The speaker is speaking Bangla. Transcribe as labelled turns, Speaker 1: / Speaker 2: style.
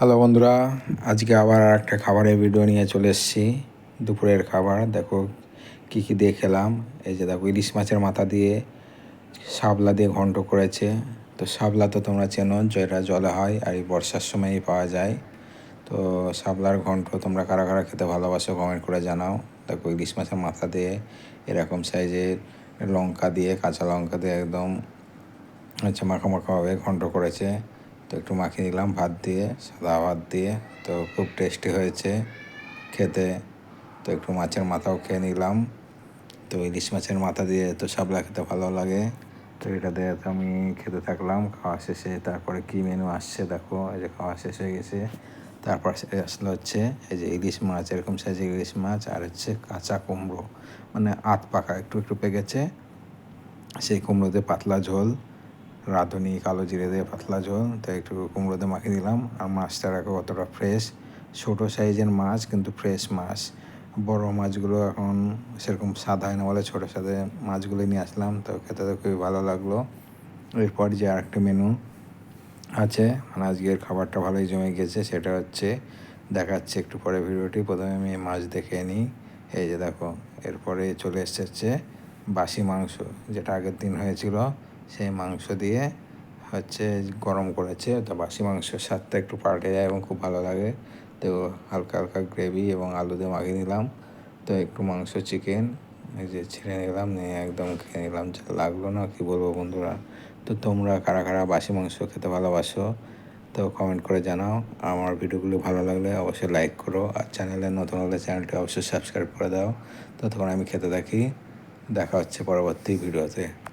Speaker 1: হ্যালো বন্ধুরা, আজকে আবার আর একটা খাবারের ভিডিও নিয়ে চলে এসেছি। দুপুরের খাবার, দেখো কি কি দিয়ে খেলাম। এই যে দেখো ইলিশ মাছের মাথা দিয়ে শাপলা দিয়ে ঘন্ট করেছে। তো শাপলা তো তোমরা চেনো, যেটা জলে হয় আর এই বর্ষার সময়ই পাওয়া যায়। তো শাপলার ঘন্ট তোমরা কারা কারা খেতে ভালোবাসো কমেন্ট করে জানাও। দেখো ইলিশ মাছের মাথা দিয়ে এরকম সাইজের লঙ্কা দিয়ে, কাঁচা লঙ্কা দিয়ে একদম হচ্ছে মাখা মাখাভাবে ঘন্ট করেছে। তো একটু মাখিয়ে নিলাম, ভাত দিয়ে, সাদা ভাত দিয়ে। তো খুব টেস্টি হয়েছে খেতে। তো একটু মাছের মাথাও খেয়ে নিলাম। তো ইলিশ মাছের মাথা দিয়ে তো শাপলা খেতে ভালো লাগে। তো এটা দিয়ে তো আমি খেতে থাকলাম। খাওয়া শেষে তারপরে কী মেনু আসছে দেখো, এই যে খাওয়া শেষ হয়ে গেছে। তারপর আসলে হচ্ছে এই যে ইলিশ মাছ, এরকম সাইজের ইলিশ মাছ, আর হচ্ছে কাঁচা কুমড়ো। মানে আত পাকা, একটু একটু পেকেছে। সেই কুমড়োতে পাতলা ঝোল। রাঁধুনি, কালো জিরে দিয়ে পাতলা ঝোল তো একটু কুমড়ো দিয়ে মাখিয়ে দিলাম। আর মাছটা রাখো কতটা ফ্রেশ ছোটো সাইজের মাছ, কিন্তু ফ্রেশ মাছ। বড় মাছগুলো এখন সেরকম স্বাদ হয় না বলে ছোটো সাথে মাছগুলো নিয়ে আসলাম, তো খেতে তো খুবই ভালো লাগল। এরপর যে আরেকটা মেনু আছে মানে আজকের খাবারটা ভালোই জমে গেছে, সেটা হচ্ছে দেখাচ্ছে একটু পরে ভিডিওটি। প্রথমে আমি মাছ দেখে নিই। এই যে দেখো, এরপরে চলে এসেছে বাসি মাংস, যেটা আগের দিন হয়েছিল। সেই মাংস দিয়ে হচ্ছে গরম করেছে। তো বাসি মাংসের স্বাদটা একটু পাল্টে যায় এবং খুব ভালো লাগে। তো হালকা হালকা গ্রেভি এবং আলু দিয়ে মাখিয়ে নিলাম। তো একটু মাংস চিকেন, এই যে ছেড়ে নিলাম, নিয়ে একদম খেয়ে নিলাম। যা লাগল না, কি বলব বন্ধুরা? তো তোমরা কারা কারা বাসি মাংস খেতে ভালোবাসো, তো কমেন্ট করে জানাও। আমার ভিডিওগুলো ভালো লাগলে অবশ্যই লাইক করো। আর চ্যানেলে নতুন হলে চ্যানেলটি অবশ্যই সাবস্ক্রাইব করে দাও। ততক্ষণ আমি খেতে থাকি। দেখা হচ্ছে পরবর্তী ভিডিওতে।